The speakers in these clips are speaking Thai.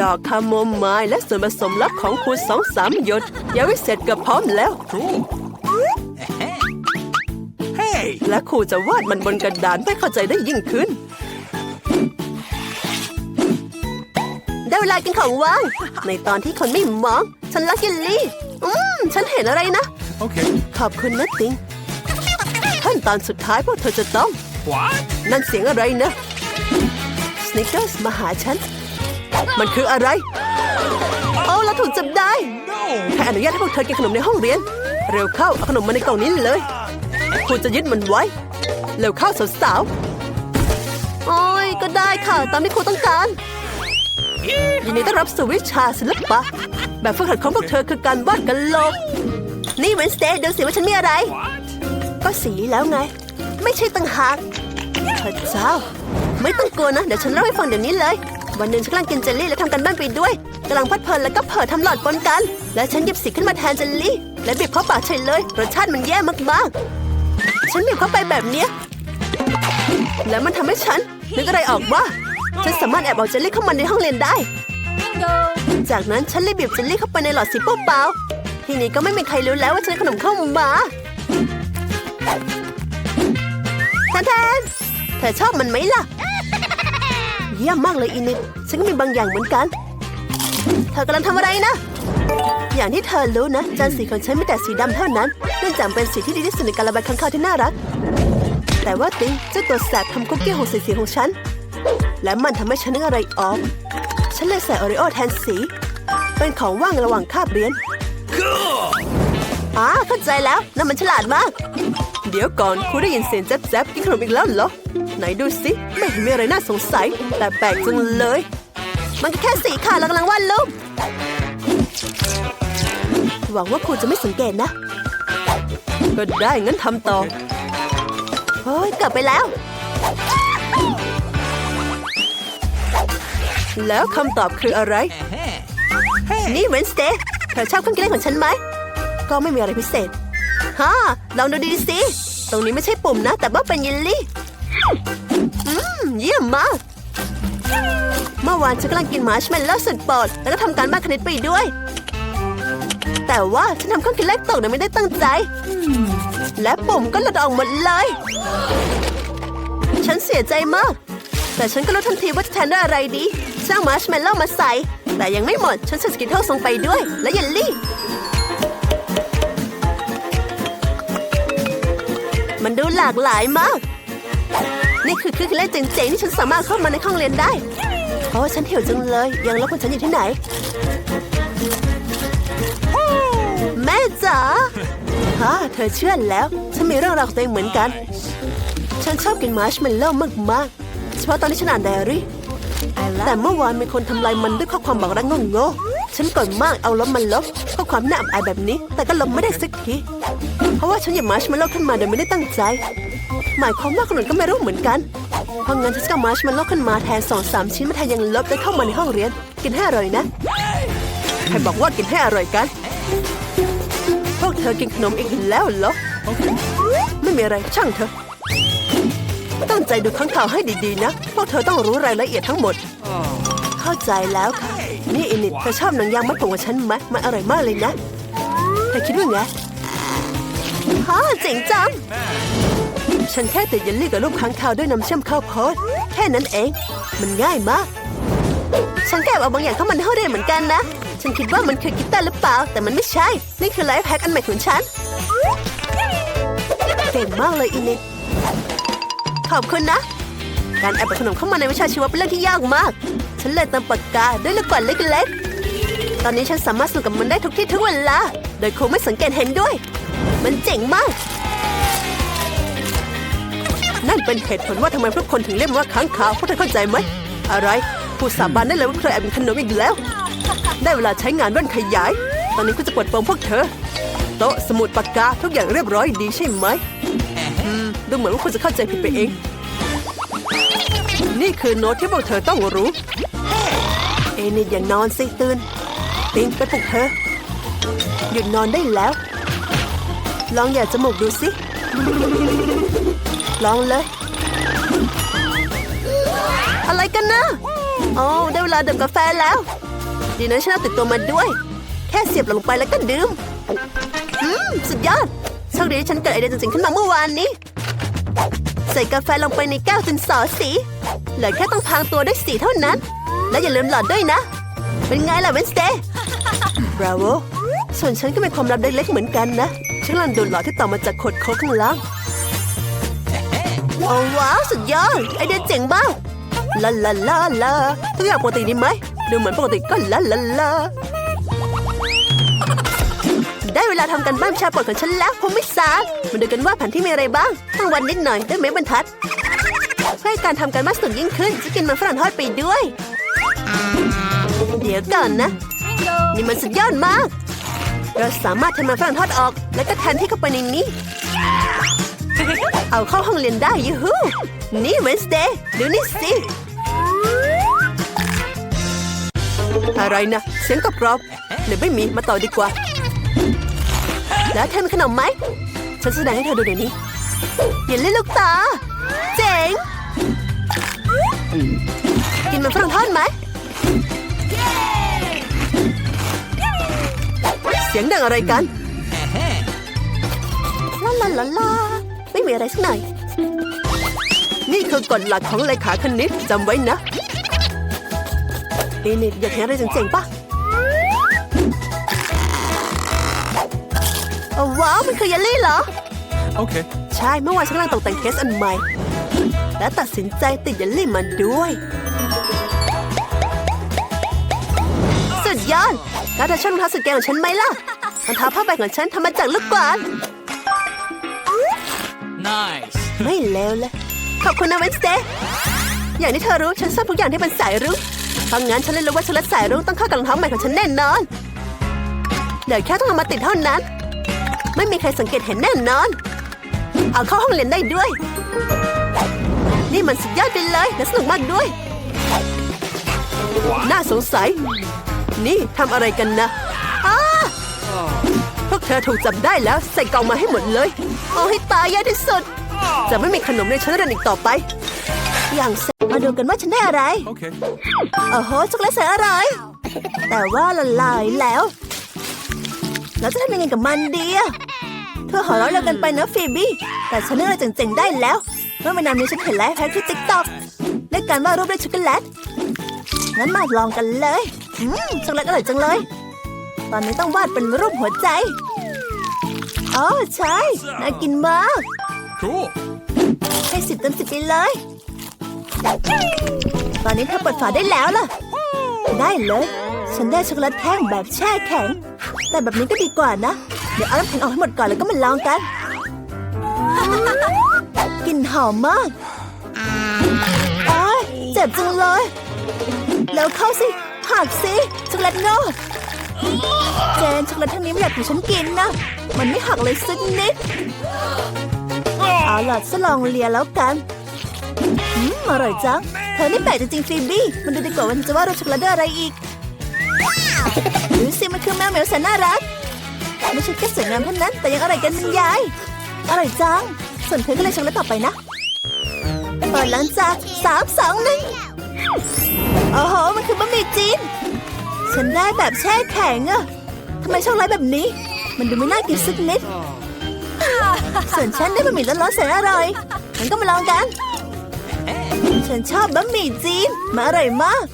ดอกคาโมไมล์และส่วนผสมลับของคุณสองสามหยดยาวิเศษเกือบพร้อมแล้ว Cool. Hey! และครูจะวาดมันบนกระดานให้เข้าใจได้ยิ่งขึ้น ได้เวลากินของว่าง ในตอนที่คนไม่มอง ฉันรักยินลี่ อืม ฉันเห็นอะไรนะ Okay. ขอบคุณนะติงขั้นตอนสุดท้ายพวกเธอจะต้อง What? นั่นเสียงอะไรนะ สนิ k เกอร์สมาหาฉัน มันคืออะไร โอ้เราถูกจับได้ No! ใครอนุญาตให้พวกเธอกินขนมในห้องเรียน เร็วเข้าเอาขนมมาในกล่องนี้เลยครูจะยึดมันไว้ เร็วเข้าสาวๆโอ้ยก็ได้ค่ะตามที่ครูต้องการยินดีต้อนรับสู่วิชาศิลปะ แบบฝึกหัดของพวกเธอคือการวาดกันโลกนี่เวนสเตย์ดูสิว่าฉันมีอะไร What? ก็สีแล้วไง ไม่ใช่ต่างหากพระเจ้า ไม่ต้องกลัวนะ เดี๋ยวฉันเล่าให้ฟังเดี๋ยวนี้เลย วันหนึ่งฉันกำลังกินเจลลี่และทำกันบ้านไปด้วยกำลังเพลิดเพลินแล้วก็เผลอทำหลอดปนกัน และฉันหยิบสีขึ้นมาแทนเจลลี่ และบีบเข้าปากเฉยเลยรสชาติมันแย่มากๆ ฉันบีบเข้าไปแบบเนี้ยแล้วมันทำให้ฉันนึกอะไรออกว่า ฉันสามารถแอบเอาเจลลี่เข้ามาในห้องเรียนได้ จากนั้นฉันเลยบีบเจลลี่เข้าไปในหลอดสีเปล่าๆทีนี้ก็ไม่มีใครรู้แล้วว่าฉันได้ขนมเข้ามาแทนแทนเธอชอบมันไหมล่ะ เยี่ยมมากเลยอินิดฉันก็มีบางอย่างเหมือนกัน เธอกำลังทำอะไรนะ อย่างที่เธอรู้นะ จานสีของฉันไม่แต่สีดำเท่านั้น เนื่องจากเป็นสีที่ดีที่สุดในการระบายข้างคาวที่น่ารัก แต่ว่าติงเจ้าตัวแสบทำคุกกี้หกสีสีของฉัน และมันทำให้ฉันนึกอะไรออก ฉันเลยใส่โอริโอแทนสี เป็นของว่างระหว่างคาบเรียน Cool! อ่าเข้าใจแล้วนั่นมันฉลาดมาก เดี๋ยวก่อนครูได้ยินเสียงแจ๊บๆกินขนมอีกแล้วเหรอ ไหนดูสิไม่เห็นมีอะไรน่าสงสัย แต่แปลกจังเลย มันก็แค่สีค่ะเรากำลังวาดรูปหวังว่าครูจะไม่สังเกตนะ ก็ได้งั้นทำต่อเฮ้ยกลับไปแล้ว แล้วคำตอบคืออะไร นี่เวนสเตย์เธอชอบเครื่องกินเล่นของฉันไหม ก็ไม่มีอะไรพิเศษฮ่าลองดูดีสิ ตรงนี้ไม่ใช่ปุ่มนะ แต่ว่าเป็นเยลลี่ อืมเยี่ยมมาก เมื่อวานฉันกำลังกินมาร์ชเมลโล่สุดโปรดแล้วก็ทำการบ้านคณิตไปด้วย แต่ว่าฉันทำเครื่องกินเล็กตกโดยไม่ได้ตั้งใจ และปุ่มก็หลุดออกหมดเลย ฉันเสียใจมาก แต่ฉันก็รู้ทันทีว่าจะแทนด้วยอะไรดีสร้างมาร์ชเมลโล่มาใส่ แต่ยังไม่หมด ฉันใส่สกิทเทิลลงไปด้วย และเยลลี่มันดูหลากหลายมาก นี่คือเครื่องเล่นเจ๋งๆที่ฉันสามารถเข้ามาในห้องเรียนได้เพราะว่าฉันหิวจังเลย ยังลบของฉันอยู่ที่ไหน แม่จ๋าฮะเธอเชื่อแล้ว ฉันมีเรื่องราวของตัวเองเหมือนกัน ฉันชอบกินมาร์ชเมลโล่มากๆเฉพาะตอนที่ฉันอ่านไดอารี่แต่เมื่อวานมีคนทำลายมันด้วยข้อความบอกรักโง่ๆฉันโกรธมากเอาลบมันลบข้อความน่าอับอายแบบนี้ แต่ก็ลบไม่ได้สักที เพราะว่าฉันหยิบมาร์ชเมลโล่ขึ้นมาโดยไม่ได้ตั้งใจ หมายความว่าคนอื่นก็ไม่รู้เหมือนกัน เพราะงั้นฉันจะเอามาร์ชมลโล่ขึ้นมาแทนสองสามชิ้นมาแทนยังลบได้เข้ามาในห้องเรียน กินให้อร่อยนะ ใครบอกว่ากินให้อร่อยกัน พวกเธอกินขนมอีกแล้วเหรอ ไม่มีอะไรช่างเถอะ ตั้งใจดูข้างข่าวให้ดีๆนะ พวกเธอต้องรู้รายละเอียดทั้งหมด เข้าใจแล้วค่ะ นี่อินิดเธอชอบหนังยางมัดผมของฉันไหมมันอร่อยมากเลยนะ เธอคิดว่าไงฮะเจ๋งจัง ฉันแค่ติดเยลลี่กับรูปค้างคาวด้วยน้ำเชื่อมข้าวโพดแค่นั้นเอง มันง่ายมาก ฉันแกเอาบางอย่างเข้ามาในห้องเรียนเหมือนกันนะ ฉันคิดว่ามันคือกีตาร์หรือเปล่า แต่มันไม่ใช่ นี่คือไลฟ์แพ็กอันใหม่ของฉัน เก่งมากเลยอินิดขอบคุณนะ การแอบขนมเข้ามาในวิชาชีวะเป็นเรื่องที่ยากมาก ฉันเลยเติมปากกาด้วยลูกกวาดเล็กๆ ตอนนี้ฉันสามารถสนุกกับมันได้ทุกที่ทุกเวลา โดยครูไม่สังเกตเห็นด้วย มันเจ๋งมาก นั่นเป็นเหตุผลว่าทำไมพวกคนถึงเรียกมันว่าค้างคาวพวกเธอเข้าใจไหม อะไร ผู้สาบานได้เลยว่าเธอแอบกินขนมอีกแล้ว ได้เวลาใช้งานแว่นขยาย ตอนนี้ก็จะปลดปลงพวกเธอ โต๊ะสมุดปากกาทุกอย่างเรียบร้อยดีใช่ไหมอืมดูเหมือนว่าคุณจะเข้าใจผิดไปเอง นี่คือโน้ตที่พวกเธอต้องรู้ เอนี่อย่านอนสิตื่นติงไปปลุกเธอ หยุดนอนได้แล้ว ลองอย่าจมูกดูสิ ลองเลย อะไรกันนะโอ้ได้เวลาดื่มกาแฟแล้ว ดีนะฉันเอาติดตัวมาด้วย แค่เสียบลงไปแล้วก็ดื่มอืมสุดยอดโชคดีที่ฉันเกิดไอเดียจริงๆขึ้นมาเมื่อวานนี้ ใส่กาแฟลงไปในแก้วจนสอสีเหลือแค่ต้องพรางตัวด้วยสีเท่านั้น และอย่าลืมหลอดด้วยนะ เป็นไงล่ะเวนสเตย์บราโวส่วนฉันก็มีความลับเล็กๆเหมือนกันนะ ฉันกำลังดูดหลอดที่ต่อมาจากขดโค้กข้างล่าง ว้าวสุดยอดไอเดียเจ๋งบ้างลาลาลาลาทุกอย่างปกติดีไหมดูเหมือนปกติก็ลาลาลาได้เวลาทำกันบ้านชาปดของฉันแล้วผมไม่สายมาดูกันว่าแผนที่มีอะไรบ้างทั้งวันนิดหน่อยด้วยไม้บรรทัดเพื่อการทำการบ้านสนุกยิ่งขึ้นจะกินมันฝรั่งทอดไปด้วย เดี๋ยวก่อนนะ นี่มันสุดยอดมาก เราสามารถทำมันฝรั่งทอดออก แล้วก็แทนที่เข้าไปในนี้ เอาเข้าห้องเรียนได้ยูฮูนี่เวนสเดย์ดูนี่สิ อะไรนะเสียงกรอบๆหรือไม่มีมาต่อดีกว่า แล้วเธอมีขนมไหม ฉันแสดงให้เธอดูเดี๋ยวนี้ อย่าเล่นลูกตา เจ๋ง กินมันฝรั่งทอดไหม เสียงดังอะไรกัน ลาลาลาลาไม่มีอะไรสักหน่อย นี่คือกฎหลักของเลขาคณิตจำไว้นะนี่นี่อยากเห็นอะไรเจ๋งๆปะโอ้ว้าว มันคือเยลลี่เหรอ Okay. ใช่เมื่อวานฉันกำลังตกแต่งเคสอันใหม่ และตัดสินใจติดเยลลี่มันด้วย สุดยอดแล้วเธอชอบรองเท้าสุดเก๋ของฉันไหมล่ะรองเท้าผ้าใบของฉันทำมาจากลูกกวาด Nice. ไม่เลวเลยขอบคุณนะเวนสเตย์อย่างที่เธอรู้ฉันชอบทุกอย่างที่เป็นสายรุ้งเพราะงั้นฉันเลยรู้ว่าชุดและสายรุ้งต้องเข้ากับรองเท้าใหม่ของฉันแน่นอนเดี๋ยวแค่ต้องเอามาติดเท่านั้น ไม่มีใครสังเกตเห็นแน่นอน เอาเข้าห้องเรียนได้ด้วย นี่มันสุดยอดไปเลยและสนุกมากด้วย น่าสงสัย นี่ทำอะไรกันนะพวกเธอถูกจับได้แล้วใส่กล่องมาให้หมดเลย เอาให้ตายแย่ที่สุด จะไม่มีขนมในชั้นเรียนอีกต่อไป อย่างเสร็จมาดูกันว่าฉันได้อะไร Okay. โอ้โหช็อกโกแลตแสนอร่อย แต่ว่าละลายแล้วแล้วจะทำยังไงกับมันดีอะเธอหัวเราะเร็วกันไปนะฟีบี้ แต่ฉันนึกอะไรเจ๋งๆได้แล้ว เมื่อไม่นานนี้ฉันเห็นไลฟ์แพ็กที่ติ๊กต็อกเล่นการวาดรูปด้วยช็อกโกแลต งั้นมาลองกันเลย อืมช็อกโกแลตอร่อยจังเลย ตอนนี้ต้องวาดเป็นรูปหัวใจ อ๋อใช่ น่ากินมาก Cool. ให้สิบเต็มสิบไปเลย ตอนนี้เธอเปิดฝาได้แล้วล่ะ ได้เลย ฉันได้ช็อกโกแลตแท่งแบบแช่แข็ง แต่แบบนี้ก็ดีกว่านะ เดี๋ยวเอาน้ำแข็งออกให้หมดก่อนแล้วก็มาลองกัน กลิ่นหอมมากอ้ายเจ็บจังเลย แล้วเข้าสิ หักสิช็อกโกแลตโง่ เจนช็อกโกแลตทั้งนี้ไม่อยากถูกฉันกินนะ มันไม่หักเลยสักนิด เอาล่ะจะลองเลียแล้วกันอืมอร่อยจัง เธอนี่แปลกจริงๆฟีบี้ มันดูดีกว่าวันจะว่าเราช็อกโกแลตด้อะไรอีกดูสิมันคือแมวเหมียวแสนน่ารักไม่ใช่แค่สวยงามเท่านั้น แต่ยังอร่อยกันบรรยาย อร่อยจัง ส่วนเธอก็เลยช็อกโกแลตต่อไปนะเปิดหลังจากสามสองหนึ่งโอ้โห มันคือบะหมี่จีน ฉันได้แบบแช่แข็งอะทำไมช่องไรแบบนี้ มันดูไม่น่ากินสักนิด ส่วนฉันได้บะหมี่ร้อนๆแสนอร่อยงั้นก็มาลองกัน ฉันชอบบะหมี่จีนมาอร่อยมาก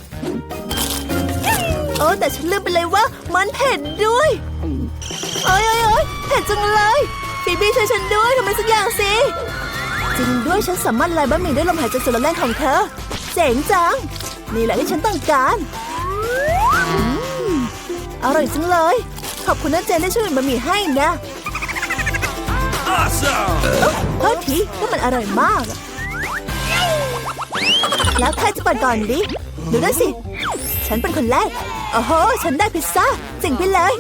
โอ้แต่ฉันลืมไปเลยว่ามันเผ็ดด้วย โอ้ยโอ้ยโอ้ยเผ็ดจังเลยฟีบี้ช่วยฉันด้วยทำไมสักอย่างสิ จริงด้วยฉันสามารถละลายบะหมี่ด้วยลมหายใจสุดแรงของเธอ เจ๋งจัง นี่แหละที่ฉันต้องการ อร่อยจังเลย ขอบคุณนะเจนที่ช่วยบะหมี่ให้นะ Awesome. โทษทีว่ามันอร่อยมากอะแล้วใครจะเปิดก่อนดิ ดูนั่นสิ ฉันเป็นคนแรก โอ้โห ฉันได้พิซซ่าเจ๋งไปเลย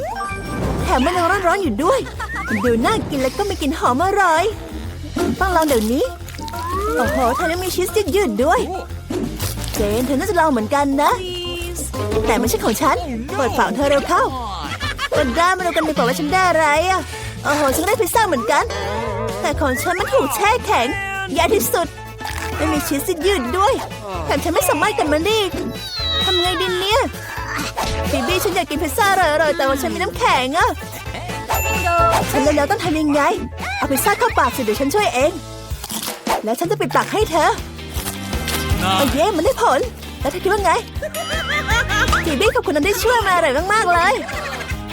แถมมันยังร้อนๆอยู่ด้วย มันดูน่ากินแล้วก็มีกลิ่นหอมอร่อย ต้องลองเดี๋ยวนี้ โอ้โหเธอยังมีชีสยืดๆด้วย เจนเธอน่าจะลองเหมือนกันนะ แต่ไม่ใช่ของฉันเปิดฝาของเธอเร็วเข้าเปิดได้มาดูกันดีกว่าว่าฉันได้อะไรอะโอ้โหฉันก็ได้พิซซ่าเหมือนกัน แต่ของฉันมันถูกแช่แข็งแย่ที่สุดไม่มีชิ้นสิยืดด้วยแถมฉันไม่สามารถกันมันได้อีกทำไงดีเนี่ยบีบี้ฉันอยากกินพิซซ่าอร่อยๆแต่ว่าฉันมีน้ำแข็งอะฉันแล้วๆต้องทำยังไง เอาพิซซ่าเข้าปากสิเดี๋ยวฉันช่วยเอง แล้วฉันจะปิดปากให้เธอโอ้เย่มันได้ผล แล้วเธอคิดว่าไง บีบี้กับคุณนั้นได้ช่วยมาอร่อยมากๆเลย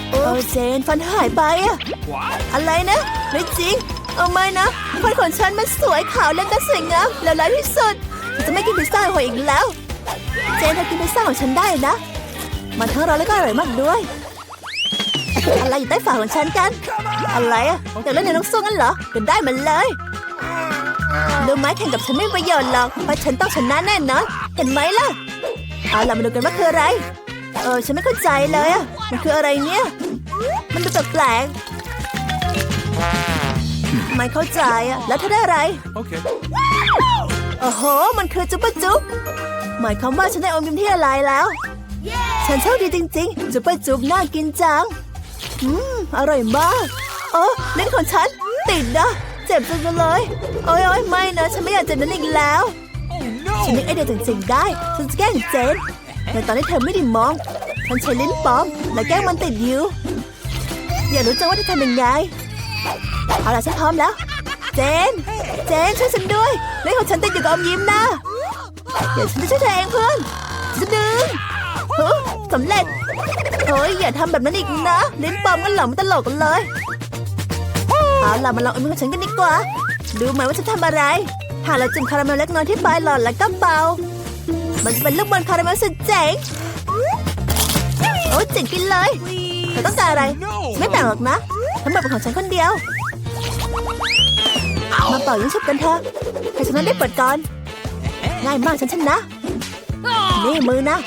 โอ้เจนฟันหายไปอะ What? อะไรนะ ไม่จริง เอาไม่นะฟันของฉันมันสวยขาวและก็สวยงามแล้วร้ายที่สุดฉันจะไม่กินพิซซ่าหอยอีกแล้ว เจนเธอกินพิซซ่าของฉันได้นะ มันทั้งร้อนและก็อร่อยมากด้วย อะไรอยู่ใต้ฝาของฉันกัน อะไรอะอยากเล่นในน้องส้มกันเหรอเดินได้มันเลยรู้ไหมแข่งกับฉันไม่มีประโยชน์หรอกเพราะฉันต้องชนะแน่นอนเห็นไหมล่ะ เอาล่ะมาดูกันว่าคืออะไร เออฉันไม่เข้าใจเลยอะมันคืออะไรเนี่ย มันดูแปลกๆไม่เข้าใจอะแล้วเธอได้อะไร Okay. โอ้โห มันคือจุ๊บะจุ๊บหมายความว่าฉันได้อมยิ้มที่อะไรแล้ว ฉันโชคดีจริงๆ จุ๊บะจุ๊บน่ากินจัง อืม อร่อยมากโอ้ลิ้นของฉัน ติดนะ เจ็บจังเลย โอ้ยโอ้ยไม่นะ ฉันไม่อยากเจ็บนั้นอีกแล้ว Oh ฉันนึกไอเดียเจ๋งๆได้ ฉันจะแกล้งเจนแต่ตอนนี้เธอไม่ได้มองฉันใช้ลิ้นปลอม และแกล้งมันติดอยู่อย่ารู้จังว่าเธอทำยังไง เอาล่ะฉันพร้อมแล้ว เจน เจนช่วยฉันด้วยลิ้นของฉันติดอยู่กับอมยิ้มนะเดี๋ยวฉันจะช่วยเธอเองเพื่อนจะดึงสำเร็จเฮ้ยอย่าทำแบบนั้นอีกนะลิ้นปลอมกันหลอมตลกกันเลยเอาล่ะมาลองเอามือของฉันกันดีกว่า ดูไหมว่าฉันทำอะไรากเราจุ่มคาราเมลเล็กน้อยที่ปลายหลอดแล้วก็เป่ามันจะเป็นลูกบอลคาราเมลสุดเจ๋ง โอ้เจ๋งกินเลยเธอต้องการอะไร No! ไม่แบ่งหรอกนะ ทั้งหมดเป็นของฉันคนเดียว มาเป่ายิงฉุบกันเถอะใครชนะได้เปิดก่อน ง่ายมากฉันชนะ นี่มือนะ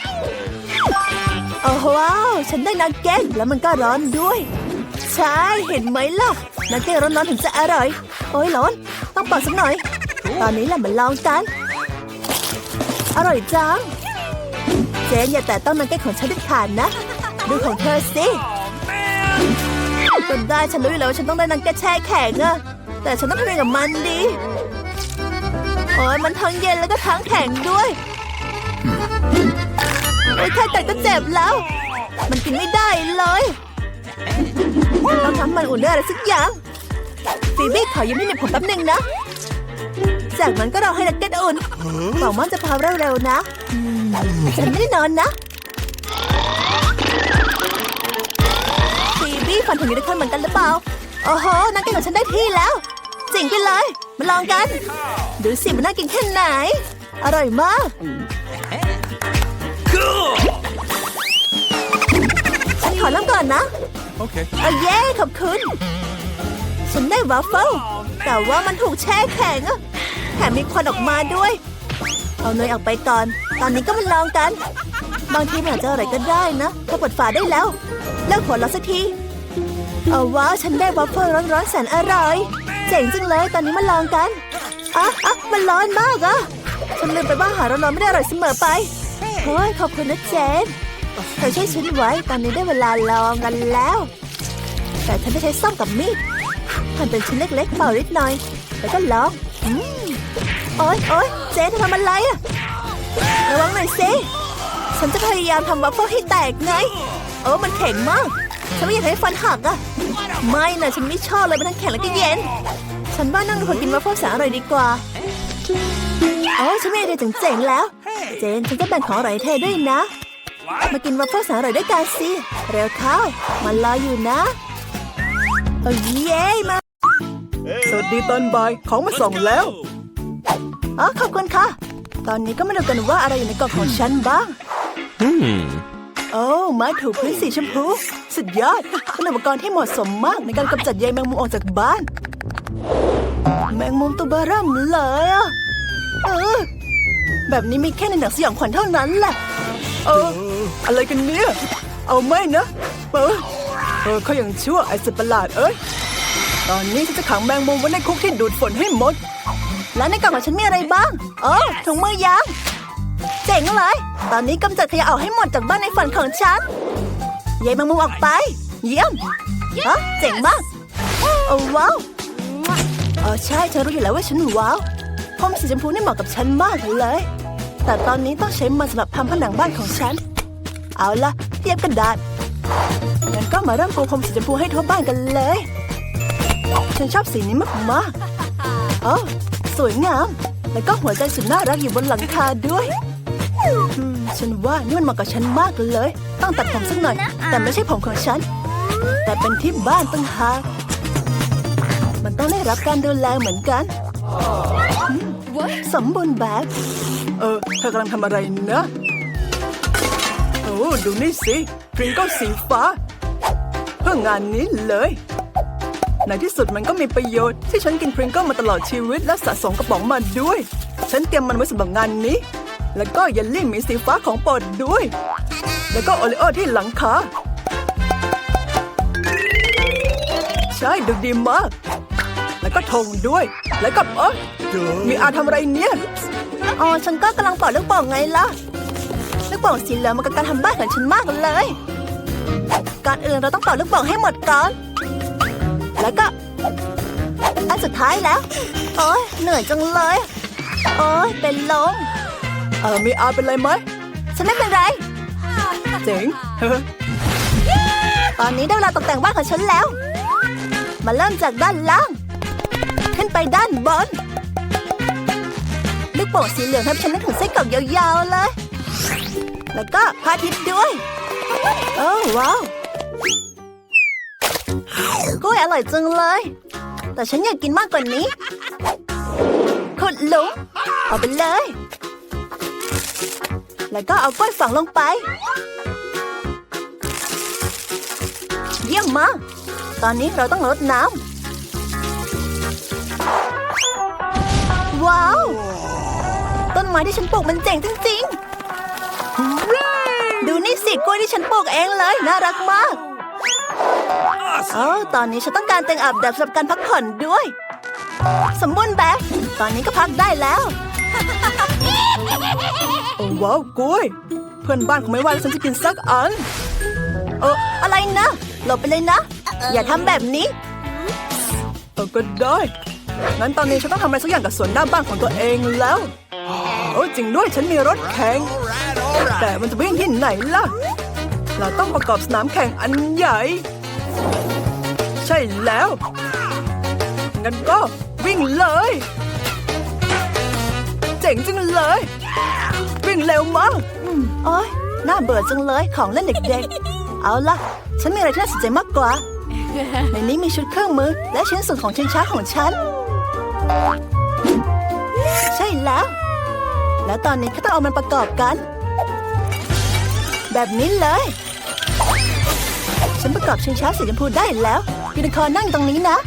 โอ้ว้าวฉันได้นักเก็ตแล้วมันก็ร้อนด้วย ใช่ เห็นไหมล่ะนักเก็ตร้อนๆถึงจะอร่อย โอ้ยร้อน ต้องเป่าสักหน่อย ตอนนี้แหละมาลองกัน อร่อยจัง เจนอย่าแต่ต้องนักเก็ตของฉันเด็ดขาดนะ ดูของเธอสิจนได้ฉันรู้อยู่แล้วว่าฉันต้องได้นักเก็ตแช่แข็งอะแต่ฉันต้องทำยังไงกับมันดีโอ้ยมันทั้งเย็นแล้วก็ทั้งแข็งด้วยโอ้ยแค่แต่ก็เจ็บแล้ว มันกินไม่ได้เลยต้องทำมันอุ่นด้วยอะไรสักอย่างฟีบี้ขอยืมที่เหน็บผมแป๊บหนึงนะ จากนั้นก็รอให้นักเก็ตอุ่นหวังว่าจะพาเร็วๆนะฉันไม่ได้นอนนะฟีบี้ฝันถึงยูนิคอร์นเหมือนกันหรือเปล่า โอ้โหนักเก็ตของฉันได้ที่แล้วเจ๋งไปเลย มาลองกัน ดูสิมันน่ากินแค่ไหน อร่อยมาก Cool! ฉันขอเริ่มก่อนนะ Okay. เอาเย้ขอบคุณ ฉันได้วาฟเฟิลแต่ว่ามันถูกแช่แข็งอะแถมมีควันออกมาด้วย เอาเนยออกไปก่อน ตอนนี้ก็มาลองกัน บางทีมันอาจจะอะไรก็ได้นะ ถ้าเปิดฝาได้แล้วเลิกหัวเราสักที เอาว้าวฉันได้วาฟเฟิลร้อนๆแสนอร่อย เจ๋งจังเลย ตอนนี้มาลองกันอะอะมันร้อนมากอะฉันลืมไปว่าอาหาร้อนๆไม่ได้อร่อยเสมอไปเฮ้ยขอบคุณนะเจนเธอช่วยฉันไว้ตอนนี้ได้เวลาลองกันแล้ว แต่ฉันจะใช้ส้อมกับมีดหั่นเป็นชิ้นเล็กๆเป่านิดหน่อย แล้วก็ลองอืม โอ๊ยโอ๊ยเจ๊เธอทำอะไรอะระวังหน่อยสิฉันจะพยายามทำวัฟเฟิลให้แตกไง โอ้มันแข็งมาก ฉันไม่อยากให้ฟันหักอะไม่นะฉันไม่ชอบเลยมันทั้งแข็งแล้วก็เย็น ฉันว่านั่งดูคนกินวัฟเฟิลแสนอร่อยดีกว่าโอ้ฉันมีไอเดียเจ๋งๆแล้ว เจนฉันจะแบ่งของอร่อยให้เธอด้วยนะ มากินวัฟเฟิลแสนอร่อยด้วยกันสิเร็วเข้ามันรออยู่นะโอ้เย้มาสวัสดีตอนบ่ายของมาส่งแล้ว อ๋อขอบคุณค่ะ ตอนนี้ก็มาดูกันว่าอะไรอยู่ในกล่องของฉันบ้าง Hmm. โอ้ไม้ถูพื้นสีชมพู สุดยอด เป็นอุปกรณ์ที่เหมาะสมมากในการกำจัดใยแมงมุมออกจากบ้าน แมงมุมตัวเบอเริ่มเลยอะเออแบบนี้มีแค่ในหนังสยองขวัญเท่านั้นแหละ เออ อะไรกันเนี่ย เอาไม่นะ เออ เออเขายังชั่วไอ้สัตว์ประหลาดเอ้ย ตอนนี้ฉันจะขังแมงมุมไว้ในคุกที่ดูดฝนให้หมด แล้วในกล่องของฉันมีอะไรบ้างเออถุงมือยาง เจ๋งเลย ตอนนี้กำจัดขยะออกให้หมดจากบ้านในฝันของฉันยายแมงมุมออกไป เยี่ยมฮะเจ๋งมาก โอ้ว้าวเออใช่ฉันรู้อยู่แล้วว่าฉันว้าวพรมสีชมพูนี่เหมาะกับฉันมากเลย แต่ตอนนี้ต้องใช้มันสำหรับทำผนังบ้านของฉัน เอาละเย็บกระดาษงั้นก็มาเริ่มปูพรมสีชมพูให้ทั่วบ้านกันเลย ฉันชอบสีนี้มากๆอ๋อส วยงาม แล้วก็หัวใจสุดน่ารักอยู่บนหลังคาด้วยอืมฉันว่านี่มันเหมาะกับฉันมากเลย ต้องตัดผมสักหน่อย แต่ไม่ใช่ผมของฉัน แต่เป็นที่บ้านตั้งหากมันต้องได้รับการดูแลเหมือนกันอืมสมบูรณ์แบบ เออเธอกำลังทำอะไรนะ โอ้ดูนี่สิ พริงเกิลสีฟ้า เพื่องานนี้เลย ในที่สุดมันก็มีประโยชน์ที่ฉันกินพริงเกิลมาตลอดชีวิตและสะสมกระป๋องมาด้วย ฉันเตรียมมันไว้สำหรับงานนี้ แล้วก็เยลลี่หมีสีฟ้าของโปรดด้วย แล้วก็โอริโอที่หลังคาใช่ดูดีมาก แล้วก็ธงด้วย แล้วก็เออมีอาทำอะไรเนี่ยอ๋อฉันก็กำลังเป่าลูกโป่งไงล่ะลูกโป่งสีเหลืองมันกับการทำบ้านของฉันมากเลยก่อนอื่นเราต้องเป่าลูกโป่งให้หมดก่อน แล้วก็อันสุดท้ายแล้ว โอ้ยเหนื่อยจังเลย โอ้ยเป็นลม เออมีอาเป็นไรไหม ฉันไม่เป็นไร เจ๋ง ตอนนี้ได้เวลาตกแต่งบ้านของฉันแล้ว มาเริ่มจากด้านล่าง ขึ้นไปด้านบน ลูกโป่งสีเหลืองทำฉันนึกถึงไส้กรอกยาวๆเลย แล้วก็พระอาทิตย์ด้วย โอ้ว้าว กล้วยอร่อยจังเลย แต่ฉันอยากกินมากกว่านี้ขุดหลุมเอาไปเลย แล้วก็เอากล้วยฝังลงไป เยี่ยมมากตอนนี้เราต้องรดน้ำ ว้าว ต้นไม้ที่ฉันปลูกมันเจ๋งจริงๆ ดูนี่สิกล้วยที่ฉันปลูกเองเลย น่ารักมาก โอ้ตอนนี้ฉันต้องการเตียงอาบแดดสำหรับการพักผ่อนด้วย สมบูรณ์แบบ ตอนนี้ก็พักได้แล้วโอ้ว้าวกล้วยเพื่อนบ้านคงไม่ว่าฉันจะกินสักอัน เอออะไรนะหลบไปเลยนะ อย่าทำแบบนี้เออก็ได้งั้นตอนนี้ฉันต้องทำอะไรสักอย่างกับสวนหน้าบ้านของตัวเองแล้ว โอ้จริงด้วยฉันมีรถแข่งแต่มันจะวิ่งที่ไหนล่ะ เราต้องประกอบสนามแข่งอันใหญ่ใช่แล้ว งั้นก็วิ่งเลย เจ๋งจังเลย วิ่งเร็วมากโอ้ยน่าเบื่อจังเลยของเล่นเด็กๆ เอาล่ะ ฉันมีอะไรที่น่าสนใจมากกว่า ในนี้มีชุดเครื่องมือ และชิ้นส่วนของชิงช้าของฉัน ใช่แล้ว แล้วตอนนี้ก็ต้องเอามันประกอบกัน แบบนี้เลย ฉันประกอบชิงช้าสีชมพูได้แล้ว ยูนิคอร์นนั่งตรงนี้นะ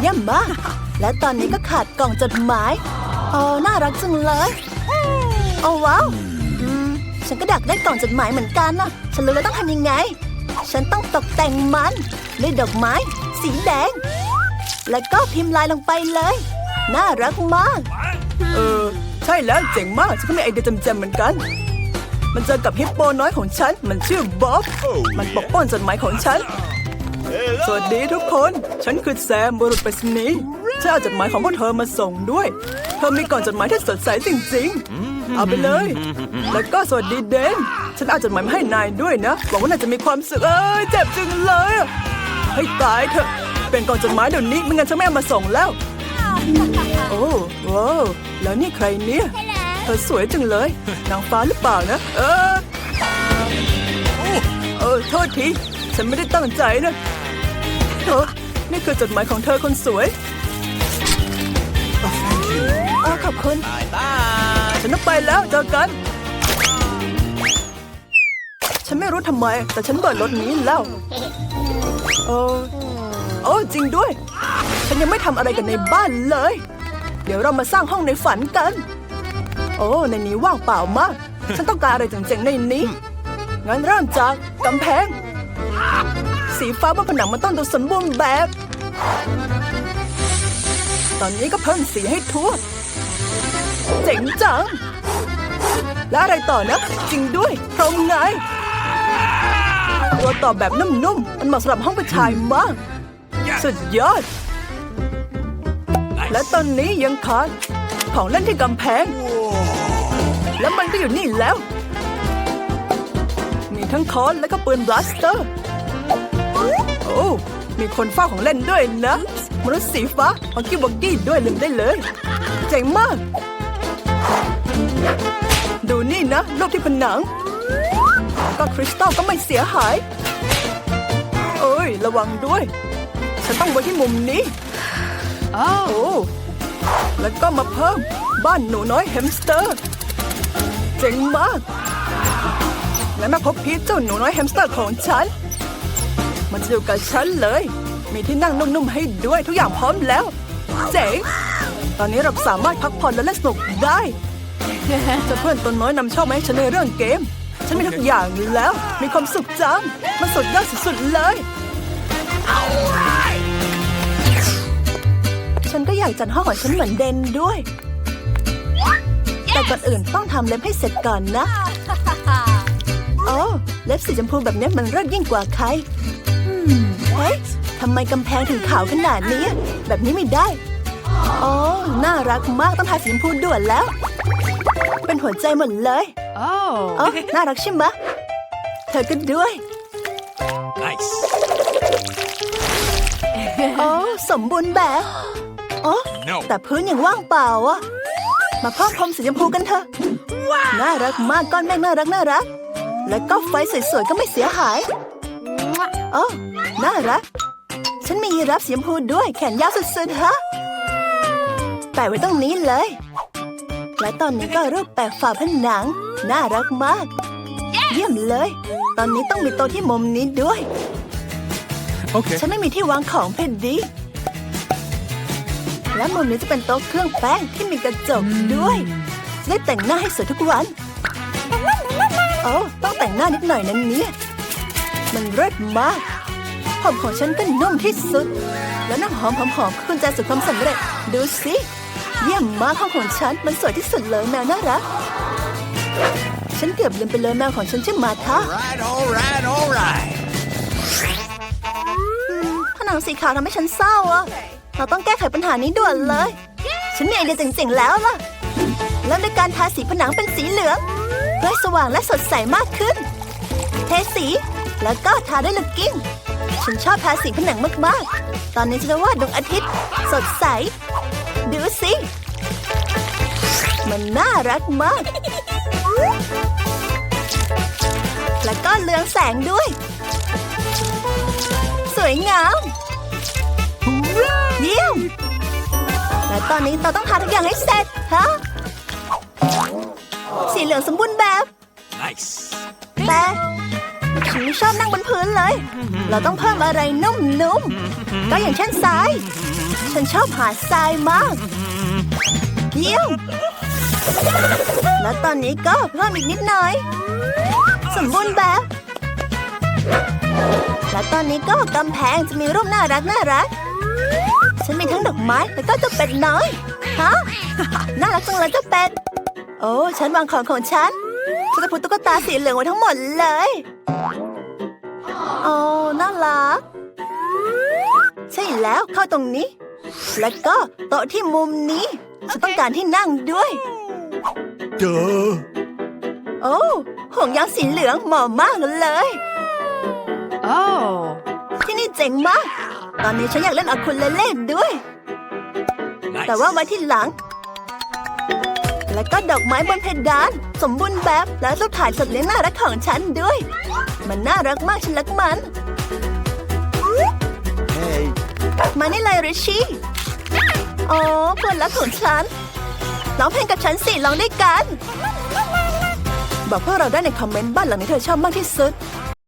เยี่ยมมาก และตอนนี้ก็ขาดกล่องจดหมายโอ้น่ารักจังเลยโอ้ว้าวฉันก็ดักได้กล่องจดหมายเหมือนกันนะฉันรู้แล้วต้องทำยังไง ฉันต้องตกแต่งมันด้วยดอกไม้ สีแดง แล้วก็พิมพ์ลายลงไปเลย น่ารักมาก เออ ใช่แล้วเจ๋งมาก ฉันก็มีไอเดียจำๆเหมือนกัน มันเจอกับฮิปโปน้อยของฉัน มันชื่อบ๊อบ มันปกป้องจดหมายของฉัน สวัสดีทุกคน ฉันคือแซมบุรุษไปรษณีย์ฉันเอาจดหมายของพวกเธอมาส่งด้วย เธอมีกล่องจดหมายที่สดใสจริงๆ เอาไปเลย แล้วก็สวัสดีเดน ฉันเอาจดหมายมาให้นายด้วยนะ หวังว่านายจะมีความสุข เอ้ยเจ็บจังเลยอะให้ตายเถอะ เป็นกล่องจดหมายเดี๋ยวนี้ไม่งั้นฉันไม่เอามาส่งแล้ว โอ้ว้าวแล้วนี่ใครเนี่ย เธอสวยจังเลย นางฟ้าหรือเปล่านะ เออ เออ โทษที ฉันไม่ได้ตั้งใจนะ เออนี่คือจดหมายของเธอคนสวยเออขอบคุณ ฉันต้องไปแล้วเจอกัน ฉันไม่รู้ทำไม แต่ฉันเปิดรถนี้แล้วเออโอ้จริงด้วย ฉันยังไม่ทำอะไรกันในบ้านเลย เดี๋ยวเรามาสร้างห้องในฝันกัน โอ้ในนี้ว่างเปล่ามาก ฉันต้องการอะไรเจ๋งๆในนี้ งั้นเริ่มจากกำแพง สีฟ้าบนผนังมันต้องดูสมบูรณ์แบบ ตอนนี้ก็เพิ่มสีให้ทั่ว เจ๋งจัง แล้วอะไรต่อนะ จริงด้วยพรมไง ตัวต่อแบบนุ่มๆ มันเหมาะสำหรับห้องผู้ชายมาก สุดยอด และตอนนี้ยังขาดของเล่นที่กำแพง แล้วมันก็อยู่นี่แล้ว มีทั้งค้อนและก็ปืนบลัสเตอร์ มีคนเฝ้าของเล่นด้วยนะมนุษย์สีฟ้าฮอกกี้วอกกี้ด้วยลืมได้เลยเจ๋งมาก ดูนี่นะรูปที่ผนัง ก็คริสตัลก็ไม่เสียหายเอ้ย ระวังด้วย ฉันต้องไว้ที่มุมนี้โอ้แล้วก็มาเพิ่มบ้านหนูน้อยแฮมสเตอร์ เจ๋งมาก และมาพบพีชเจ้าหนูน้อยแฮมสเตอร์ของฉัน มันจะอยู่กับฉันเลย มีที่นั่งนุ่มๆให้ด้วยทุกอย่างพร้อมแล้ว เจ๋ง ตอนนี้เราสามารถพักผ่อนและเล่นสนุกได้เจะเพื่อนตัวน้อยนำโชคมาให้ฉันในเรื่องเกม ฉันมีทุกอย่างแล้ว มีความสุขจัง มันสุดยอดสุดๆเลย ฉันก็อยากจัดห้องของฉันเหมือนเดนด้วย แต่ก่อนอื่นต้องทำเล็บให้เสร็จก่อนนะ โอ้ เล็บสีชมพูแบบนี้มันเลิศยิ่งกว่าใครอืม เฮ้ยทำไมกำแพงถึงขาวขนาดนี้ แบบนี้ไม่ได้ อ๋อ น่ารักมากต้องทาสีชมพูด่วนแล้ว เป็นหัวใจหมดเลยอ๋อน่ารักใช่ไหมะเธอก็ด้วย Nice. โอ้สมบูรณ์แบบอ๋อ No. แต่พื้นยังว่างเปล่าอะมาเพิ่มพรมสีชมพูกันเถอะ น่ารักมากก้อนเมฆน่ารักน่ารัก แล้วก็ไฟสวยๆก็ไม่เสียหายโอ้ น่ารัก ฉันมียีรับสีชมพูด้วยแขนยาวสุดๆฮะ แปะไว้ตรงนี้เลย และตอนนี้ก็รูปแปะฝาผนัง น่ารักมาก เยี่ยมเลย ตอนนี้ต้องมีโต๊ะที่มุมนี้ด้วย Okay. ฉันไม่มีที่วางของเพนดี และมุมนี้จะเป็นโต๊ะเครื่องแป้งที่มีกระจกด้วยจะได้แต่งหน้าให้สวยทุกวันโอ้ต้องแต่งหน้านิดหน่อยนั้นเนี่ยมันเลิศมาก ผมของฉันก็นุ่มที่สุด แล้วน้ำหอมหอมๆคือกุญแจสู่ความสำเร็จ ดูสิเยี่ยมมากห้องของฉันมันสวยที่สุดเลยแมวน่ารัก ฉันเกือบลืมไปเลยแมวของฉันชื่อมาธา Right, all right, all right. ผนังสีขาวทำให้ฉันเศร้าอะเราต้องแก้ไขปัญหานี้ด่วนเลย ฉันมีไอเดียเจ๋งๆแล้วล่ะ เริ่มด้วยการทาสีผนังเป็นสีเหลืองเพื่อให้สว่างและสดใสมากขึ้น เทสีแล้วก็ทาด้วยลูกกิ้ง ฉันชอบทาสีผนังมากๆ ตอนนี้ฉันจะวาดดวงอาทิตย์ สดใส ดูสิ มันน่ารักมาก แล้วก็เรืองแสงด้วย สวยงามเยี่ยมและตอนนี้เราต้องทาทุกอย่างให้เสร็จฮะสีเหลืองสมบูรณ์แบบ Nice. แต่ ฉันไม่ชอบนั่งบนพื้นเลย เราต้องเพิ่มอะไรนุ่มๆ ก็อย่างเช่นทราย ฉันชอบหาทรายมาก เยี่ยม และตอนนี้ก็เพิ่มอีกนิดหน่อย สมบูรณ์แบบ และตอนนี้ก็กำแพงจะมีรูปน่ารักน่ารัก ฉันมีทั้งดอกไม้แล้วก็เจ้าเป็ดน้อย ฮะ น่ารักจังเลยเจ้าเป็ด โอ้ ฉันวางของของฉัน ฉันจะพูดตุ๊กตาสีเหลืองไว้ทั้งหมดเลยโอ้น่ารัก ใช่แล้วเข้าตรงนี้ แล้วก็โต๊ะที่มุมนี้ ฉันต้องการที่นั่งด้วย Duh. โอ้ห่วงยางสีเหลืองเหมาะมากเลยที่นี่เจ๋งมาก ตอนนี้ฉันอยากเล่นอะคูเลเล่ด้วย Nice. แต่ว่าไว้ที่หลัง แล้วก็ดอกไม้บนเพดาน สมบูรณ์แบบและรูปถ่ายสัตว์เลี้ยงน่ารักของฉันด้วย มันน่ารักมากฉันรักมัน Hey. มานี่เลยริชชี่อ๋อเพื่อนรักของฉันร้องเพลงกับฉันสิร้องด้วยกัน บอกพวกเราได้ในคอมเมนต์บ้านหลังนี้เธอชอบมากที่สุด